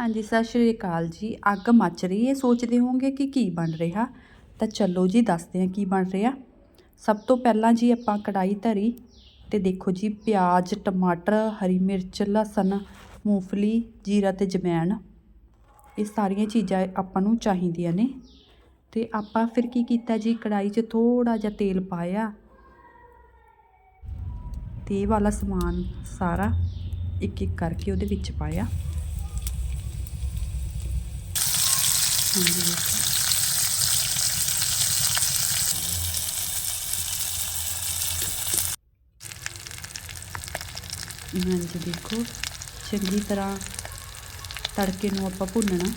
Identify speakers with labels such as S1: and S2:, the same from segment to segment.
S1: ਹਾਂਜੀ, ਸਤਿ ਸ਼੍ਰੀ ਅਕਾਲ ਜੀ। ਅੱਗ ਮੱਚ ਰਹੀ ਹੈ। ਸੋਚਦੇ ਹੋਵੋਗੇ ਕਿ ਕੀ ਬਣ ਰਿਹਾ? ਤਾਂ ਚਲੋ ਜੀ, ਦੱਸਦੇ ਹਾਂ ਕੀ ਬਣ ਰਿਹਾ। ਸਭ ਤੋਂ ਪਹਿਲਾਂ ਜੀ ਆਪਾਂ ਕੜਾਈ ਧਰੀ ਤੇ ਦੇਖੋ ਜੀ, ਪਿਆਜ਼, ਟਮਾਟਰ, ਹਰੀ ਮਿਰਚ, ਲਸਣ, ਮੂੰਗਫਲੀ, ਜੀਰਾ ਤੇ ਜਮੈਣ ਇਹ ਸਾਰੀਆਂ ਚੀਜ਼ਾਂ ਆਪਾਂ ਨੂੰ ਚਾਹੀਦੀਆਂ ਨੇ। ਤੇ ਆਪਾਂ ਫਿਰ ਕੀ ਕੀਤਾ ਜੀ ਕੜਾਈ 'ਚ ਥੋੜਾ ਜਿਹਾ ਤੇਲ ਪਾਇਆ। ਤੇ ਇਹ ਵਾਲਾ ਸਮਾਨ ਸਾਰਾ ਇੱਕ ਇੱਕ ਕਰਕੇ ਉਹਦੇ ਵਿੱਚ ਪਾਇਆ। ਹਾਂਜੀ ਦੇਖੋ ਹਾਂਜੀ, ਦੇਖੋ, ਚੰਗੀ ਤਰ੍ਹਾਂ ਤੜਕੇ ਨੂੰ ਆਪਾਂ ਭੁੰਨਣਾ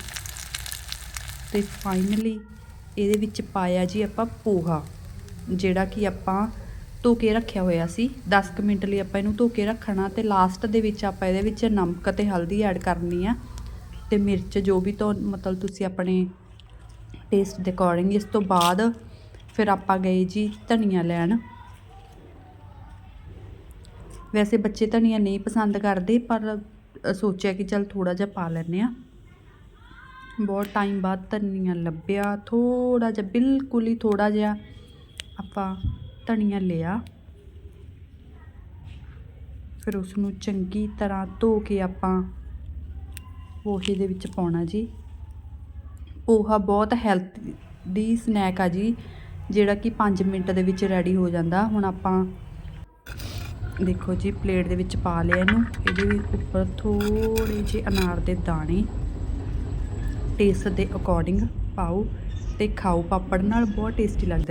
S1: ਤੇ ਫਾਈਨਲੀ ਇਹਦੇ ਵਿੱਚ ਪਾਇਆ ਜੀ ਆਪਾਂ ਪੋਹਾ, ਜਿਹੜਾ ਕਿ ਆਪਾਂ ਧੋ ਕੇ ਰੱਖਿਆ ਹੋਇਆ ਸੀ। 10 ਕੁ ਮਿੰਟ ਲਈ ਆਪਾਂ ਇਹਨੂੰ ਧੋ ਕੇ ਰੱਖਣਾ ਤੇ ਲਾਸਟ ਦੇ ਵਿੱਚ ਆਪਾਂ ਇਹਦੇ ਵਿੱਚ ਨਮਕ ਤੇ ਹਲਦੀ ਐਡ ਕਰਨੀ ਆ। ਤੇ ਮਿਰਚ ਜੋ ਵੀ ਤੋਂ ਮਤਲਬ ਤੁਸੀਂ ਆਪਣੇ ਟੇਸਟ ਦੇ ਅਕੋਰਡਿੰਗ ਇਸ ਤੋਂ ਬਾਅਦ ਫਿਰ ਆਪਾਂ ਗਏ ਜੀ ਧਨੀਆ ਲੈਣ। ਵੈਸੇ ਬੱਚੇ ਧਨੀਆ ਨਹੀਂ ਪਸੰਦ ਕਰਦੇ, ਪਰ ਸੋਚਿਆ ਕਿ ਚਲ ਥੋੜਾ ਜਿਹਾ ਪਾ ਲੈਂਦੇ ਆ ਬਹੁਤ ਟਾਈਮ ਬਾਅਦ ਧਨੀਆ ਲੱਭਿਆ ਥੋੜਾ ਜਿਹਾ, ਬਿਲਕੁਲ ਹੀ ਥੋੜਾ ਜਿਹਾ ਆਪਾਂ ਧਨੀਆ ਲਿਆ। ਫਿਰ ਉਸ ਨੂੰ ਚੰਗੀ ਤਰ੍ਹਾਂ ਧੋ ਕੇ ਆਪਾਂ ਪੋਹੇ ਦੇ ਵਿੱਚ ਪਾਉਣਾ ਜੀ। ਪੋਹਾ ਬਹੁਤ ਹੈਲਥੀ ਸਨੈਕ ਆ ਜੀ, ਜਿਹੜਾ ਕਿ 5 ਮਿੰਟ ਦੇ ਵਿੱਚ ਰੈਡੀ ਹੋ ਜਾਂਦਾ। ਹੁਣ ਆਪਾਂ ਦੇਖੋ ਜੀ ਪਲੇਟ ਦੇ ਵਿੱਚ ਪਾ ਲਿਆ ਇਹਨੂੰ। ਇਹਦੇ ਉੱਪਰ ਥੋੜੇ ਜਿਹੇ ਅਨਾਰ ਦੇ ਦਾਣੇ। ਟੇਸਟ ਦੇ ਅਕੋਰਡਿੰਗ ਪਾਓ ਤੇ ਖਾਓ। ਪਾਪੜ ਨਾਲ ਬਹੁਤ ਟੇਸਟੀ ਲੱਗਦਾ